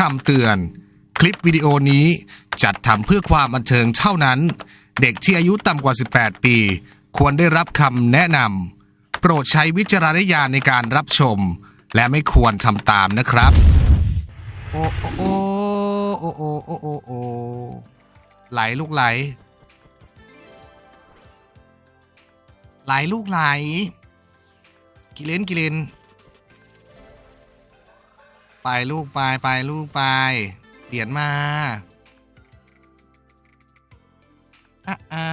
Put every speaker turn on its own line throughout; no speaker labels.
คำเตือน คลิปวิดีโอนี้จัดทำเพื่อความบันเทิงเท่านั้น เด็กที่อายุต่ำกว่า 18 ปี ควรได้รับคำแนะนำโปรดใช้วิจารณญาณในการรับชม และไม่ควรทำตามนะครับ โอโอโอโอโอโอโอไหลลูกไหล ไหลลูกไหล กิเลนกิเลน ไปลูกไปไปลูกไปเหรียญมาอะอ่า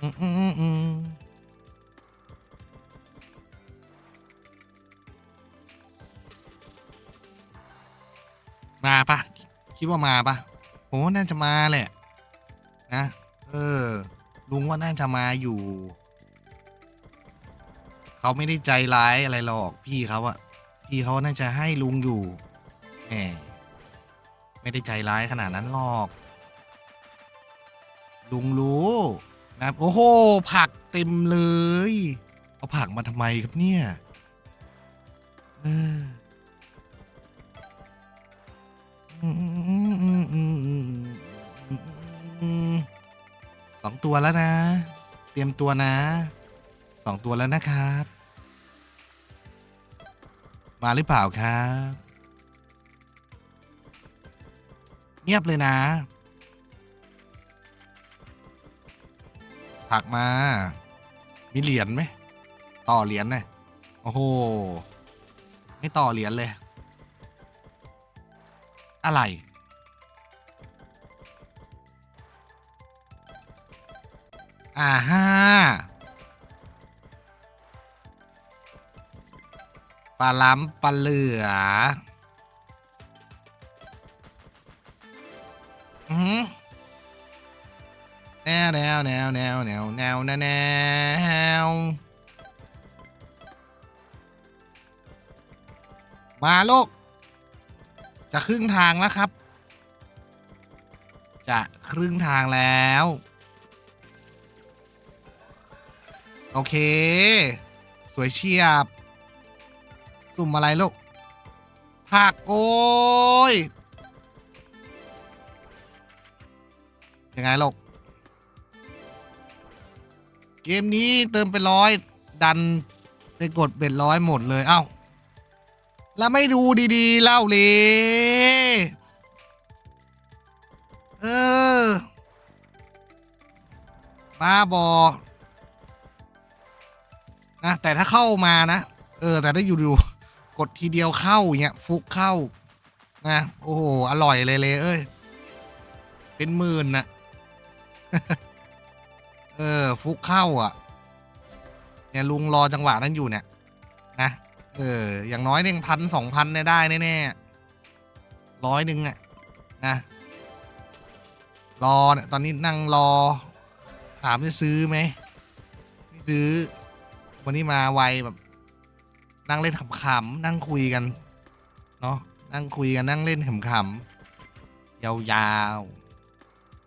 อืมอืมอืมอืมมาปะคิดว่ามาปะผมว่าน่าจะมาแหละ นะ เออ ลุงว่าน่าจะมาอยู่ เขาไม่ได้ใจร้ายอะไรหรอกพี่เขาอะพี่เขาน่าจะให้ลุงอยู่แหมไม่ได้ใจร้ายขนาดนั้นหรอก ลุงรู้นะโอ้โหผักเต็มเลยเอาผักมาทำไมครับเนี่ยเอออืมอืมอืมอืมอืมอืมอืมสองตัวแล้วนะ เตรียมตัวนะสองตัวแล้วนะครับ มาหรือเปล่าครับ เงียบเลยนะผักมา มีเหรียญไหม ต่อเหรียญนะโอ้โห ไม่ต่อเหรียญเลย อะไรอ่าฮ่า ปลาล้ำปลาเหลืออือหือแนวแนวแนวแนวแนวแนวแนวแนวมาโลก จะครึ่งทางแล้วครับ จะครึ่งทางแล้ว โอเค สวยเชียบ สุ่มอะไรลูกผักโอ้ยยังไงลูกเกมนี้เติมไปร้อยดันไปกดเบ็ดร้อยหมดเลยเอ้าแล้วไม่ดูดีๆเล่าเลยเออบ้าบอนะแต่ถ้าเข้ามานะ เออ แต่ถ้าอยู่ๆ กดทีเดียวเข้าเงี้ยฟุกเข้านะโอ้โห อร่อยเลยเลยเอ้ย เป็นหมื่นนะเออ ฟุกเข้าอะ เนี่ยลุงรอจังหวะนั้นอยู่เนี่ย นะ เออ อย่างน้อยหนึ่งพันสองพันเนี่ยได้แน่ๆร้อยหนึ่งอะ นะ รอเนี่ยตอนนี้นั่งรอ ถามจะซื้อไหมไม่ซื้อ วันนี้มาไวแบบ นั่งเล่นขำๆนั่งคุยกัน เนาะนั่งคุยกันนั่งเล่นขำๆยาว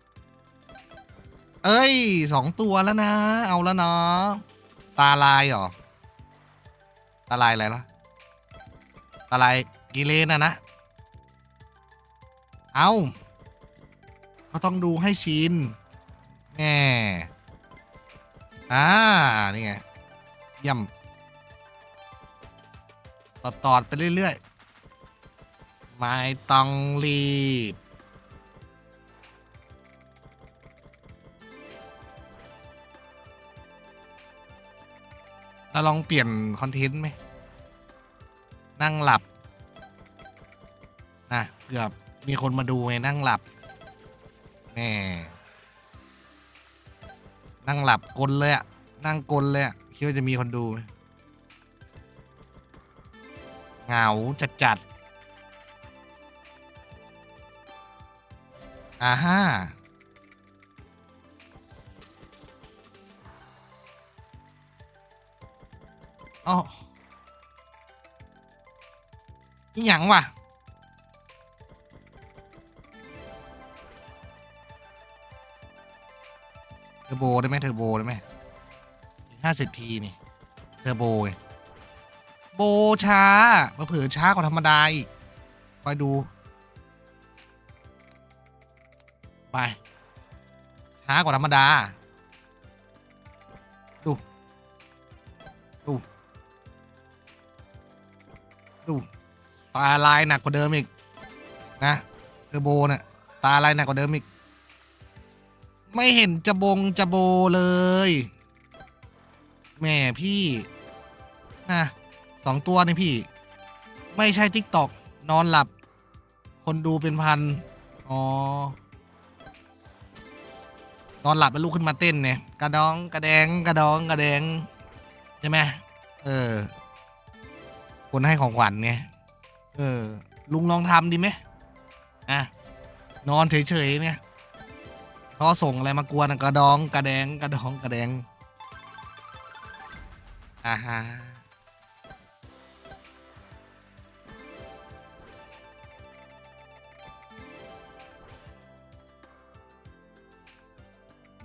ๆ เอ้ยสองตัวแล้วนะ เอาแล้วเนาะตาลายเหรอตาลายอะไรล่ะตาลายกิเลนอะนะ เอาก็ต้องดูให้ชินแง่อ่า นี่ไงย่ำ ตอดตอดๆไปเรื่อยๆ ไม่ต้องรีบ เราลองเปลี่ยนคอนเทนต์ไหม นั่งหลับนะเกือบมีคนมาดูไงนั่งหลับแหมนั่งหลับกลเลยอะนั่งกลเลยอะคิดว่าจะมีคนดูไหม เหงาจัดจัดๆอ่าฮ่าอ๋ออีหยังวะเทอร์โบได้ไหมเทอร์โบได้ไหมห้าสิบทีนี่ เทอร์โบไง โบช้ามาเผื่อช้ากว่าธรรมดาอีกคอยดู ไป ช้ากว่าธรรมดา ดู ดู ดู ตาลายหนักกว่าเดิมอีก นะเทอร์โบน่ะตาลายหนักกว่าเดิมอีก ไม่เห็นจะบงจะโบเลยแหม่พี่นะ สองตัวนี่พี่ ไม่ใช่ทิกตอกนอนหลับ คนดูเป็นพัน อ๋อ นอนหลับแล้วลุกขึ้นมาเต้นเนี่ย กระดองกระแดงกระดองกระแดง ใช่ไหมเออ คนให้ของขวัญไงเออ ลุงลองทำดีไหมอะ นอนเฉยๆเนี่ยเขาส่งอะไรมากวนอะกระดองกระแดงกระดองกระแดงอ่าฮะ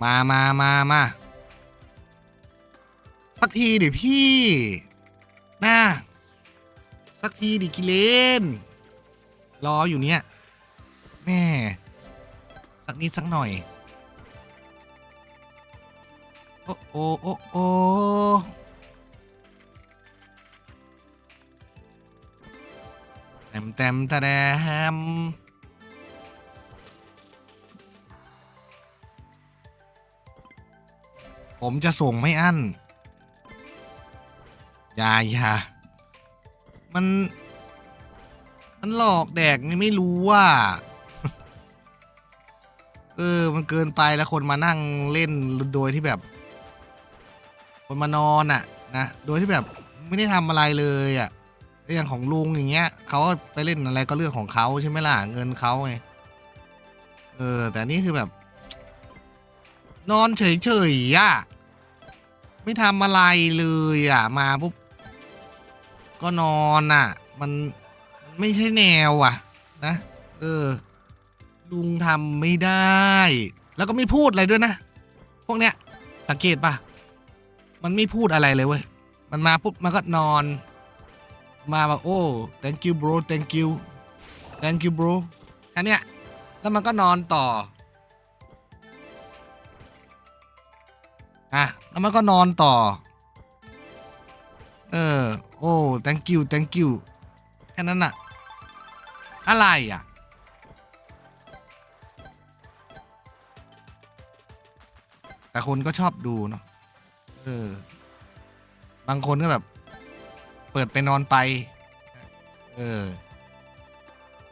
มามามามาสักทีดิพี่น่าสักทีดิกิเลน รออยู่เนี่ยแม่สักนิดสักหน่อย โอ้โอ้โอ้โอ้เต็มเต็มตะแดม ผมจะส่งไม่อั้นอย่าอย่ามัน มันหลอกแดกนี่ไม่รู้ว่า เออ มันเกินไปแล้วคนมานั่งเล่นโดยที่แบบ คนมานอนอะนะโดยที่แบบไม่ได้ทำอะไรเลยอะเอออย่างของลุงอย่างเงี้ยเขาไปเล่นอะไรก็เรื่องของเขาใช่ไหมล่ะเงินเขาไงเออ แต่นี่คือแบบ นอนเฉยๆอะ ไม่ทำอะไรเลยอะ มาปุ๊บก็นอนอะมันไม่ใช่แนวอะ นะ เออ ลุงทำไม่ได้ แล้วก็ไม่พูดอะไรด้วยนะ พวกเนี้ย สังเกตปะมันไม่พูดอะไรเลยเว้ย มันมาปุ๊บมันก็นอน มาแบบโอ้ thank you bro thank you thank you bro แค่เนี้ย แล้วมันก็นอนต่อ อะแล้วมันก็นอนต่อ เออ โอ้ thank you thank you แค่นั้นอะอะไรอะแต่คนก็ชอบดูเนาะ เออ บางคนก็แบบ เปิดไปนอนไป เออ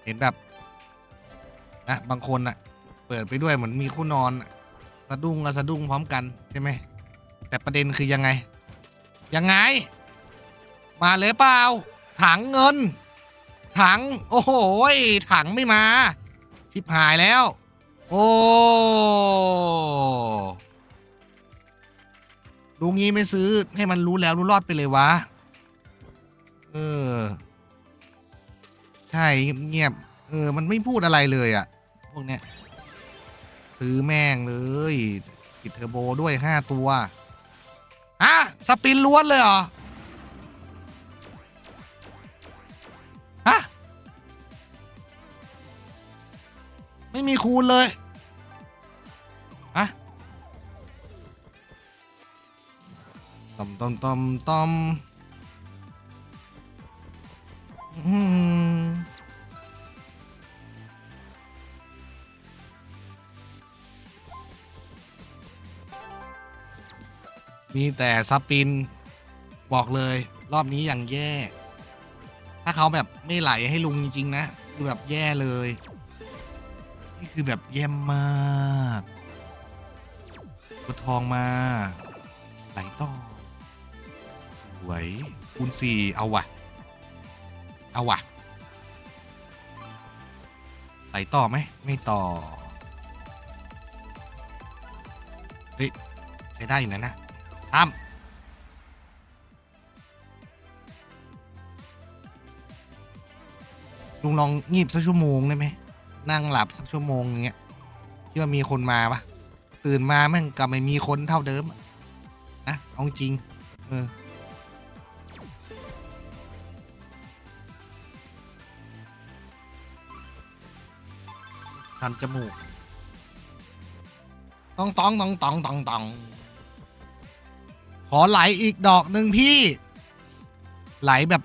เห็นแบบนะบางคนอะเปิดไปด้วยเหมือนมีคู่นอนสะดุ้งกับสะดุ้งพร้อมกันใช่ไหม แต่ประเด็นคือยังไง ยังไง มาเลยเปล่า ถังเงิน ถัง โอ้โหถังไม่มา ชิบหายแล้ว โอ้ดูงี้ไม่ซื้อให้มันรู้แล้วรู้รอดไปเลยวะ เออ ใช่เงียบเออ มันไม่พูดอะไรเลยอะพวกเนี้ย ซื้อแม่งเลยปิดเทอร์โบด้วยห้าตัว ฮะสปินล้วนเลยเหรอฮะไม่มีคูณเลยฮะตอมตอมตอมตอมอืม มีแต่สปิน บอกเลย รอบนี้อย่างแย่ ถ้าเขาแบบไม่ไหลให้ลุงจริง ๆ นะ คือแบบแย่เลย นี่คือแบบแย่มากตัวทองมา ไหลต่อ สวย คูณสี่เอาวะเอาวะไหลต่อไหม ไม่ต่อ เฮ้ย ใช้ได้อยู่นะนะ ลุงลองงีบสักชั่วโมงได้ไหมนั่งหลับสักชั่วโมงอย่างเงี้ยคิดว่ามีคนมาปะตื่นมาแม่งกลับไม่มีคนเท่าเดิมนะเอาจริง เออทำจมูกตองตองตองตองตองตอง ขอไหลอีกดอกหนึ่งพี่ ไหลแบบ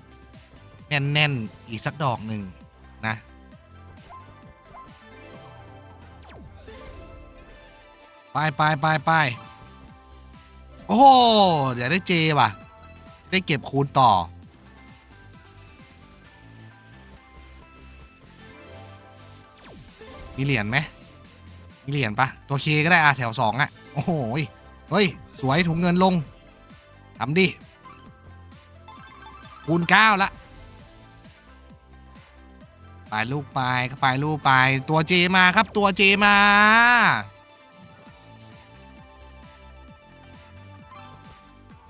แน่นๆ อีกสักดอกหนึ่งนะ ไปไปไปไปโอ้โหเดี๋ยวได้เจว่ะ ได้เก็บคูณต่อ มีเหรียญไหมมีเหรียญปะตัวเคก็ได้อะแถวสองอะโอ้โหเฮ้ย สวยถุงเงินลง ทำดิ คูณเก้าละ ไปลูกไปก็ไปลูกไป ตัวเจมาครับตัวเจมา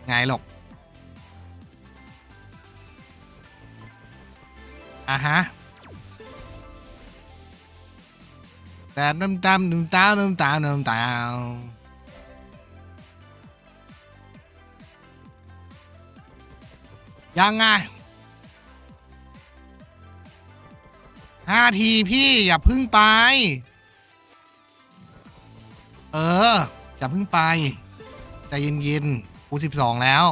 ไงหรอกอะฮะแต่น้ำตาลน้ำตาลน้ำตาลน้ำตา ยังไงห้าทีพี่อย่าพึ่งไป เออ อย่าพึ่งไปใจเย็นๆครูสิบสองแล้ว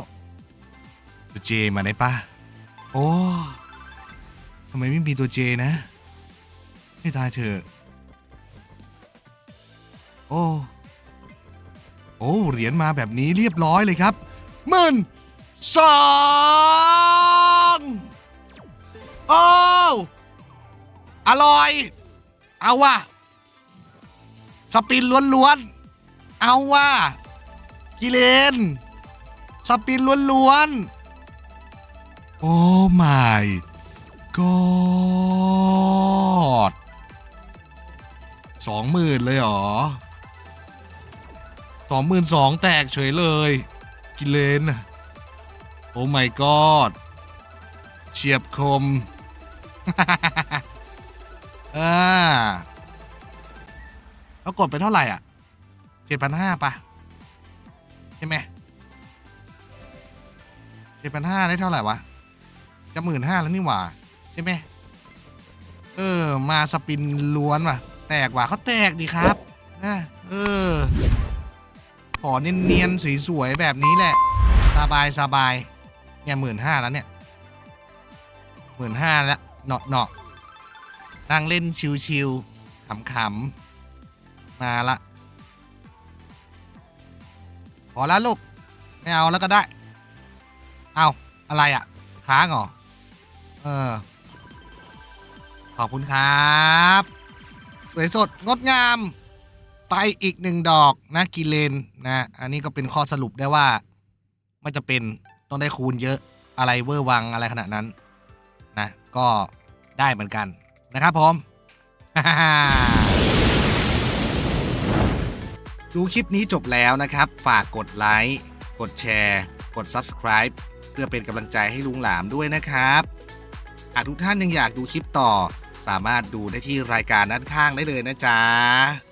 ตัวเจมาได้ปะโอ้ทำไมไม่มีตัวเจนะ ให้ตายเถอะโอ้โอ้เหรียญมาแบบนี้เรียบร้อยเลยครับหมื่นสอง โอ้อร่อย เอาว่ะสปินล้วนๆ เอาว่ะกิเลน สปินล้วนๆ โอ้ my god สองหมื่นเลยเหรอสองหมื่นสองแตกเฉยเลย กิเลน โอ้ my god เฉียบคม เอ่าแล้วกดไปเท่าไหร่อะเจ็ดพันห้าปะใช่ไหมเจ็ดพันห้าได้เท่าไหร่วะ จะหมื่นห้าแล้วนี่หว่า ใช่ไหมเออ มาสปินล้วนว่ะ แตกว่ะเขาแตกดีครับนะเออ ขอเนียนๆสวยๆแบบนี้แหละ สบายสบายเนี่ยหมื่นห้าแล้วเนี่ยหมื่นห้าแล้ว เนาะเนาะนั่งเล่นชิวๆขำๆมาละพอแล้วลูกไม่เอาแล้วก็ได้ เอาอะไรอะ่ะค้างเหรอเออขอบคุณครับ สวยสดงดงาม ไปอีกหนึ่งดอกนะกิเลนนะ อันนี้ก็เป็นข้อสรุปได้ว่าไม่จะเป็นต้องได้คูณเยอะอะไรเวอร์วังอะไรขนาดนั้น นะก็ได้เหมือนกันนะครับผมดูคลิปนี้จบแล้วนะครับ ฝากกดไลค์กดแชร์ กด Subscribe เพื่อเป็นกำลังใจให้ลุงหลามด้วยนะครับหากทุกท่านยังอยากดูคลิปต่อ สามารถดูได้ที่รายการด้านข้างได้เลยนะจ๊ะ